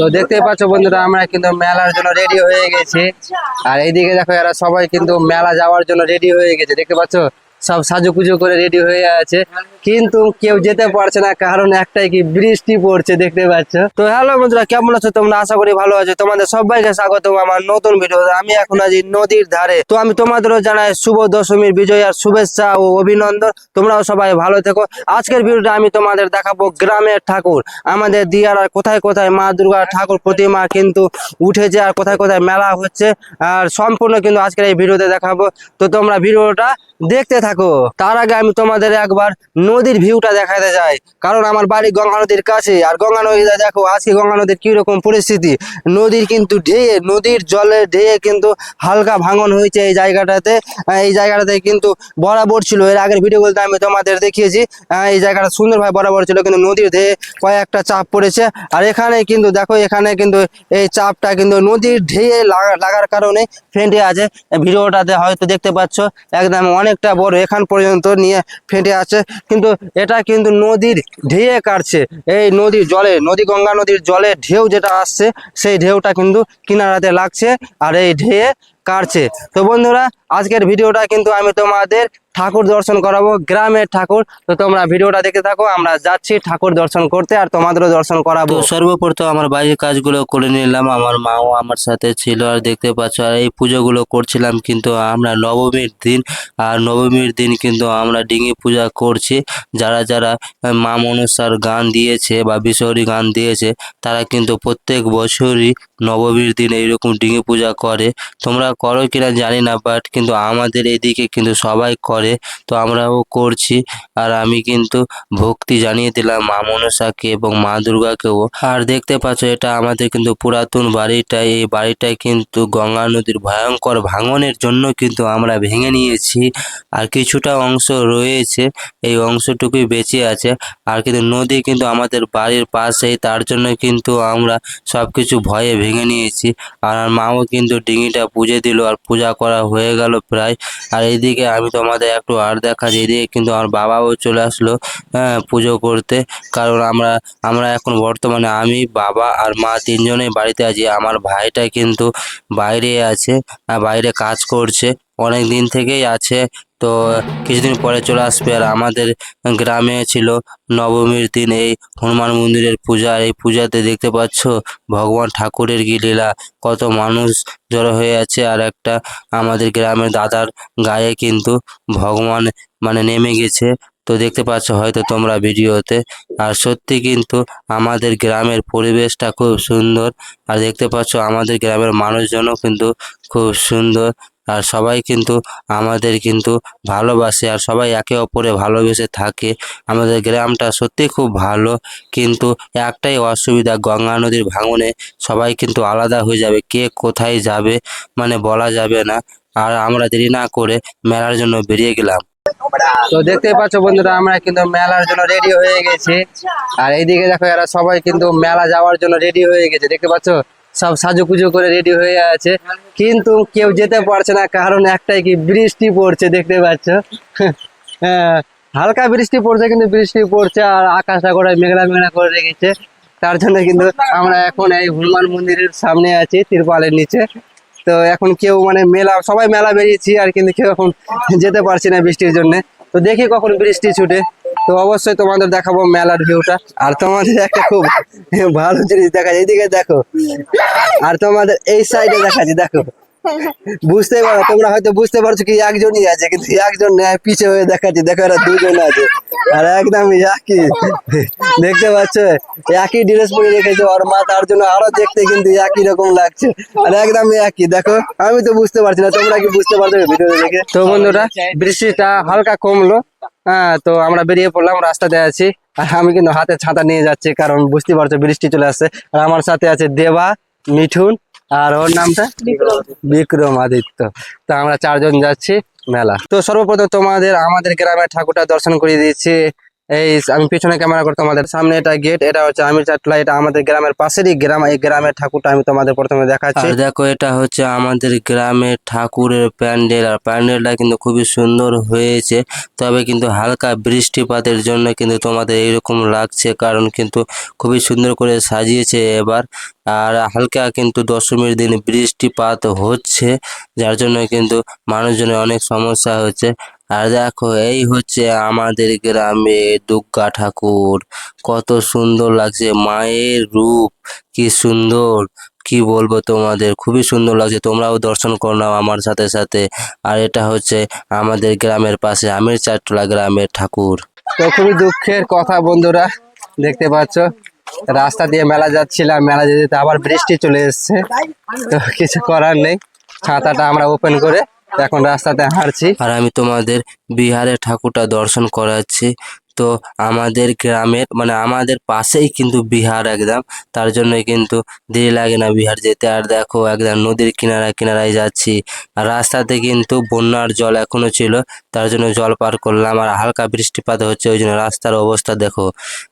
তো দেখতে পাচ্ছ বন্ধুরা, আমরা কিন্তু মেলার জন্য রেডি হয়ে গেছি। আর এইদিকে দেখো, এরা সবাই কিন্তু মেলা যাওয়ার জন্য রেডি হয়ে গেছে। দেখতে পাচ্ছ? সব সাজুকুজু করে রেডি হয়ে আছে। কিন্তু কেউ যেতে পারছে না, কারণ একটাই কি বৃষ্টি পড়ছে, দেখতে পাচ্ছ? তো হ্যালো বন্ধুরা, কেমন আছো তোমরা? আশা করি ভালো আছো। তোমাদের সবাইকে স্বাগত আমার নতুন ভিডিও আমি এখন আছি নদীর ধারে। তো আমি তোমাদেরও জানাই শুভ দশমীর বিজয় আর শুভেচ্ছা ও অভিনন্দন। তোমরাও সবাই ভালো থেকো। আজকের ভিডিওটা আমি তোমাদের দেখাবো গ্রামের ঠাকুর। আমাদের দিয়ার আর কোথায় কোথায় মা দুর্গার ঠাকুর প্রতিমা কিন্তু উঠেছে আর কোথায় কোথায় মেলা হচ্ছে। আর সম্পূর্ণ কিন্তু আজকের এই ভিডিওতে দেখাবো। তো তোমরা ভিডিওটা দেখতে থাকো। তার আগে আমি তোমাদের একবার নদীর ভিউটা দেখাতে যাই কারণ আমার বাড়ি গঙ্গা নদীর কাছে। আর গঙ্গা নদীটা দেখো, আজকে গঙ্গা নদীর কীরকম পরিস্থিতি। নদীর কিন্তু ঢেয়ে, নদীর জলে ঢেয়ে কিন্তু হালকা ভাঙন হয়েছে এই জায়গাটাতে। এই জায়গাটাতে কিন্তু বরাবর ছিল। এর আগের ভিডিওগুলোতে আমি তোমাদের দেখিয়েছি। এই জায়গাটা সুন্দরভাবে বরাবর ছিল, কিন্তু নদীর ধেয়ে কয়েকটা চাপ পড়েছে। আর এখানে কিন্তু, দেখো, এখানে কিন্তু এই চাপটা কিন্তু নদীর ঢেয়ে লাগা- লাগার কারণে ফেটে আছে। ভিডিওটাতে হয়তো দেখতে পাচ্ছ, একদম অনেকটা বড় এখান পর্যন্ত নিয়ে ফেটে আছে। কিন্তু এটা কিন্তু নদীর ঢেয়ে কাটছে। এই নদীর জলে, নদী, গঙ্গা নদীর জলে ঢেউ যেটা আসছে, সেই ঢেউটা কিন্তু কিনারাতে লাগছে আর এই ঢেয়ে কাটছে। তো বন্ধুরা, আজকের ভিডিওটা কিন্তু আমি তোমাদের ঠাকুর দর্শন করাবো, গ্রামের ঠাকুর। তো তোমরা ভিডিওটা দেখতে থাকো, আমরা যাচ্ছি ঠাকুর দর্শন করতে আর তোমাদেরও দর্শন করাবো। সর্বপ্রথম আমার বাড়ির কাজগুলো করে নিলাম, আমার মাও আমার সাথে ছিল আর দেখতে পাচ্ছ, আর এই পুজোগুলো করছিলাম কিন্তু আমরা নবমীর দিন, আর নবমীর দিন কিন্তু আমরা ডিঙি পূজা করছি। যারা যারা মা মনসার গান দিয়েছে বা বিশ্বরী গান দিয়েছে, তারা কিন্তু প্রত্যেক বছরই নবমীর দিন এইরকম ডিঙি পূজা করে। তোমরা করো কিনা জানি না বাট কিন্তু আমাদের এদিকে কিন্তু সবাই করে। তো আমরাও করছি। আর আমি কিন্তু ভক্তি জানিয়ে দিলাম মা মনসাকে এবং মা দুর্গাকেও। আর দেখতে পাচ্ছ, এটা আমাদের কিন্তু পুরাতন বাড়িটা, এই বাড়িটাই কিন্তু গঙ্গা নদীর ভয়ঙ্কর ভাঙনের জন্য কিন্তু আমরা ভেঙে নিয়েছি। আর কিছুটা অংশ রয়েছে, এই অংশটুকুই বেঁচে আছে। আর কিন্তু নদী কিন্তু আমাদের বাড়ির পাশেই তার জন্য কিন্তু আমরা সব কিছু ভয়ে ভেঙে নিয়েছি। আর মাও কিন্তু ডিঙিটা পুজো দিল, আর পূজা করা হয়ে গেল প্রায়। আর এইদিকে আমি তোমাদের একটু আর দেখা যায় দিয়ে কিন্তু আমার বাবাও চলে আসলো হ্যাঁ পুজো করতে। কারণ আমরা আমরা এখন বর্তমানে আমি, বাবা আর মা তিনজনেই বাড়িতে আছি। আমার ভাইটা কিন্তু বাইরে আছে, বাইরে কাজ করছে, অনেক দিন থেকেই আছে। তো কিছুদিন পরে চলে আসবে আর আমাদের গ্রামে ছিল নবমীর দিন, এই হনুমান মন্দিরের পূজা। এই পূজাতে দেখতে পাচ্ছ ভগবান ঠাকুরের কি লীলা। কত মানুষ জড়ো হয়ে আছে আর একটা আমাদের গ্রামের দাদার গায়ে কিন্তু ভগবান মানে নেমে গেছে। তো দেখতে পাচ্ছ হয়তো তোমরা ভিডিওতে। আর সত্যি কিন্তু আমাদের গ্রামের পরিবেশটা খুব সুন্দর। আর দেখতে পাচ্ছ আমাদের গ্রামের মানুষজনও কিন্তু খুব সুন্দর। আর সবাই কিন্তু আমাদের কিন্তু ভালোবাসে আর সবাই একে অপরে ভালোবেসে থাকে। আমাদের গ্রামটা সত্যি খুব ভালো, কিন্তু একটাই অসুবিধা, গঙ্গা নদীর ভাঙনে সবাই কিন্তু আলাদা হয়ে যাবে, কে কোথায় যাবে মানে বলা যাবে না। আর আমরা দেরি না করে মেলার জন্য বেরিয়ে গেলাম। তো দেখতেই পাচ্ছ বন্ধুরা, আমরা কিন্তু মেলার জন্য রেডি হয়ে গেছি। আর এইদিকে দেখো, এরা সবাই কিন্তু মেলা যাওয়ার জন্য রেডি হয়ে গেছে, দেখতে পাচ্ছ? সব সাজুকুজু করে রেডি হয়ে আছে। কিন্তু কেউ যেতে পারছে না, কারণ একটাই কি বৃষ্টি পড়ছে, দেখতে পাচ্ছ? হ্যাঁ হালকা বৃষ্টি পড়ছে, কিন্তু বৃষ্টি পড়ছে আর আকাশটা করে মেঘলা মেঘলা করে রেখেছে। তার জন্য কিন্তু আমরা এখন এই হনুমান মন্দিরের সামনে আছি, তিরপালের নিচে। তো এখন কেউ মানে মেলা, সবাই মেলা বেরিয়েছি আর কিন্তু কেউ এখন যেতে পারছি না বৃষ্টির জন্য। তো দেখি কখন বৃষ্টি ছুটে। তো অবশ্যই তোমাদের দেখাবো মেলার ভিউটা। আর তোমাদের একটা খুব ভালো জিনিস দেখা যায় এইদিকে দেখো। আর তোমাদের এই সাইডে দেখাচ্ছি, দেখো। বুঝতে পারো, তোমরা হয়তো বুঝতে পারছ কি একজনই আছে, কিন্তু একজন পিছে হয়ে দেখাচ্ছি। দেখো এরা দুজন আছে। আর একদম একই। দেখতে পাচ্ছ? একই ড্রেস পরে রেখেছে ওর মা, তার জন্য আরও দেখতে কিন্তু একই রকম লাগছে। আর একদম একই। দেখো, আমি তো বুঝতে পারছি না, তোমরা কি বুঝতে পারছ ভিডিও দেখে? তো বন্ধুরা, বৃষ্টিটা হালকা কমলো। হ্যাঁ তো আমরা বেরিয়ে পড়লাম, রাস্তাতে আছি। আর আমি কিন্তু হাতে ছাতা নিয়ে যাচ্ছি, কারণ বুঝতে পারছ বৃষ্টি চলে আসছে। আর আমার সাথে আছে দেবা, মিঠুন, আর ওর নামটা? বিক্রম আদিত্য। তো আমরা চারজন যাচ্ছি, মেলা। তো সর্বপ্রথম তোমাদের, আমাদের গ্রামের ঠাকুরটা দর্শন করিয়ে দিচ্ছি এই আমি পিছনে ক্যামেরা করে তোমাদের সামনে এটা গেট এটা হচ্ছে আমির চাটলা, এটা আমাদের গ্রামের পাশেরই গ্রাম, এই গ্রামের ঠাকুরটা আমি তোমাদের প্রথমে দেখাচ্ছি। দেখো, এটা হচ্ছে আমাদের গ্রামের ঠাকুরের প্যান্ডেল, আর প্যান্ডেলটা কিন্তু খুবই সুন্দর হয়েছে, তবে কিন্তু হালকা বৃষ্টিপাতের জন্য কিন্তু তোমাদের এইরকম লাগছে, কারণ কিন্তু খুবই সুন্দর করে সাজিয়েছে এবার, আর হালকা কিন্তু দশমীর দিন বৃষ্টিপাত হচ্ছে, যার জন্য কিন্তু মানুষজনের অনেক সমস্যা হচ্ছে। আর দেখো, এই হচ্ছে আমাদের গ্রামে দুর্গা ঠাকুর। কত সুন্দর লাগছে, মায়ের রূপ, কি সুন্দর। কি বলব তোমাদের, খুবই সুন্দর লাগছে। তোমরাও দর্শন করে নাও আমার সাথে সাথে। আর এটা হচ্ছে আমাদের গ্রামের পাশে আমির চাটলা গ্রামের ঠাকুর। তো খুবই দুঃখের কথা বন্ধুরা, দেখতে পাচ্ছ? রাস্তা দিয়ে মেলা যাচ্ছিলাম, মেলা যেতে আবার বৃষ্টি চলে এসছে। তো কিছু করার নেই, ছাতাটা আমরা ওপেন করে এখন রাস্তাতে হাঁটছি। আর আমি তোমাদের বিহারের ঠাকুরটা দর্শন করাচ্ছি। তো আমাদের গ্রামের মানে আমাদের পাশেই কিন্তু বিহার একদম। তার জন্য কিন্তু দেরি লাগে না বিহার যেতে। আর দেখো একদম নদীর কিনারা কিনারায় যাচ্ছি। আর রাস্তাতে কিন্তু বন্যার জল এখনও ছিল, তার জন্য জল পার করলাম। আর হালকা বৃষ্টিপাত হচ্ছে, ওই জন্য রাস্তার অবস্থা দেখো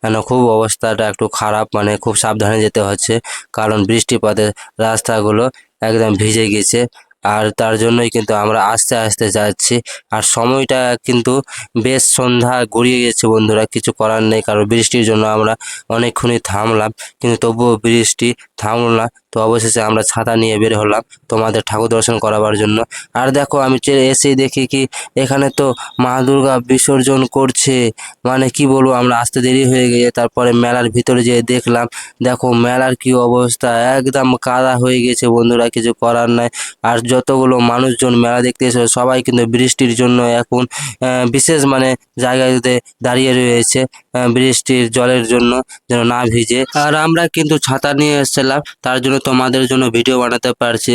কেন খুব অবস্থাটা একটু খারাপ মানে খুব সাবধানে যেতে হচ্ছে। কারণ বৃষ্টিপাতে রাস্তাগুলো একদম ভিজে গেছে। আর তার জন্যই কিন্তু আমরা আস্তে আস্তে যাচ্ছি। আর সময়টা কিন্তু বেশ সন্ধ্যা গড়িয়ে গেছে বন্ধুরা, কিছু করার নেই। কারণ বৃষ্টির জন্য আমরা অনেকক্ষণই থামলাম, কিন্তু তবুও বৃষ্টি থামলো না। তো অবশেষে আমরা ছাতা নিয়ে বের হলাম তোমাদের ঠাকুর দর্শন করাবার জন্য। আর দেখো, আমি চলে এসেই দেখি কি এখানে তো মা দুর্গা বিসর্জন করছে। মানে কি বলব, আমরা আসতে দেরি হয়ে গিয়ে তারপরে মেলার ভিতরে যেয়ে দেখলাম। দেখো, মেলার কি অবস্থা, একদম কাদা হয়ে গেছে বন্ধুরা, কিছু করার নাই। আর যতগুলো মানুষজন মেলা দেখতে এসে সবাই কিন্তু বৃষ্টির জন্য এখন বিশেষ মানে জায়গাতে দাঁড়িয়ে রয়েছে বৃষ্টির জলের জন্য যেন না ভিজে। আর আমরা কিন্তু ছাতা নিয়ে এসেছিলাম। তার জন্য তোমাদের জন্য ভিডিও বানাতে পারছি।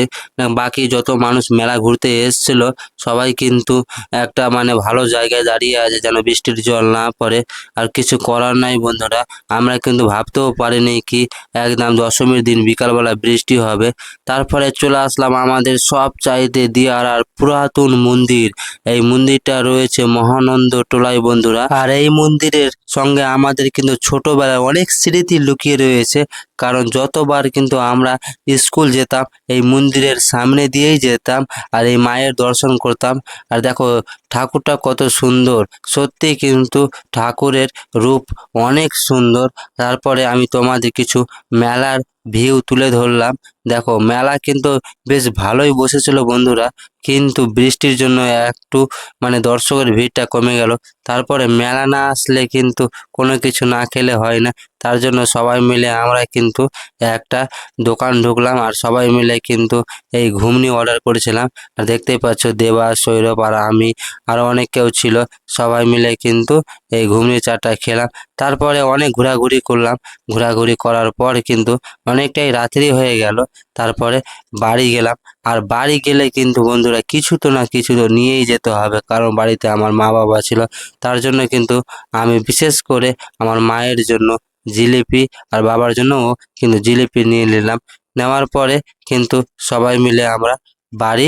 বাকি যত মানুষ মেলা ঘুরতে এসেছিল, সবাই কিন্তু একটা মানে ভালো জায়গায় দাঁড়িয়ে আছে যেন বৃষ্টির জল না পড়ে। আর কিছু করার নাই বন্ধুরা, আমরা কিন্তু ভাবতেও পারিনি কি একদম দশমীর দিন বিকালবেলা বৃষ্টি হবে। তারপরে চলে আসলাম আমাদের সব চাইতে দিয়ার আর পুরাতন মন্দির। এই মন্দিরটা রয়েছে মহানন্দ টোলাই বন্ধুরা। আর এই মন্দিরের সঙ্গে আমাদের কিন্তু ছোটবেলায় অনেক স্মৃতি লুকিয়ে রয়েছে। কারণ যতবার কিন্তু আমরা স্কুল যেতাম, এই মন্দিরের সামনে দিয়েই যেতাম আর এই মায়ের দর্শন করতাম। আর দেখো, ঠাকুরটা কত সুন্দর। সত্যি কিন্তু ঠাকুরের রূপ অনেক সুন্দর। তারপরে আমি তোমাদের কিছু মেলার ভিউ তুলে ধরলাম। দেখো, মেলা কিন্তু বেশ ভালোই বসেছিল বন্ধুরা। কিন্তু বৃষ্টির জন্য একটু মানে দর্শকের ভিড়টা কমে গেল। তারপরে মেলা না আসলে কিন্তু কোনো কিছু না খেলে হয় না। তার জন্য সবাই মিলে আমরা কিন্তু একটা দোকান ঢুকলাম আর সবাই মিলে কিন্তু এই ঘুগনি অর্ডার করেছিলাম। আর দেখতেই পাচ্ছ দেবা সৌরভ আর আমি আরও অনেক কেউ ছিল। সবাই মিলে কিন্তু এই ঘুগনি চাটা খেলাম। তারপরে অনেক ঘোরাঘুরি করলাম। ঘোরাঘুরি করার পর কিন্তু অনেকটাই রাত্রি হয়ে গেল। তারপরে বাড়ি গেলাম। আর বাড়ি গেলে কিন্তু বন্ধুরা কিছু তো না কিছু তো নিয়েই যেতে হবে। কারণ বাড়িতে আমার মা বাবা ছিল। তার জন্য কিন্তু আমি বিশেষ করে আমার মায়ের জন্য জিলিপি আর বাবার জন্যও কিন্তু জিলিপি নিয়ে নিলাম। নেওয়ার পরে কিন্তু সবাই মিলে আমরা বাড়ি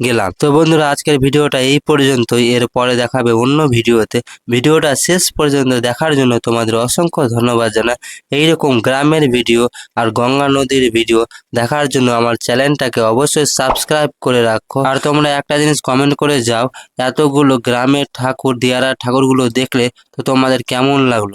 গেলাম। তো বন্ধুরা, আজকের ভিডিওটা এই পর্যন্তই। এর পরে দেখাবে অন্য ভিডিওতে। ভিডিওটা শেষ পর্যন্ত দেখার জন্য তোমাদের অসংখ্য ধন্যবাদ জানাই। এইরকম গ্রামের ভিডিও আর গঙ্গা নদীর ভিডিও দেখার জন্য আমার চ্যানেলটাকে অবশ্যই সাবস্ক্রাইব করে রাখো। আর তোমরা একটা জিনিস কমেন্ট করে যাও, এতগুলো গ্রামের ঠাকুর দিয়ারা ঠাকুরগুলো দেখলে তো তোমাদের কেমন লাগল?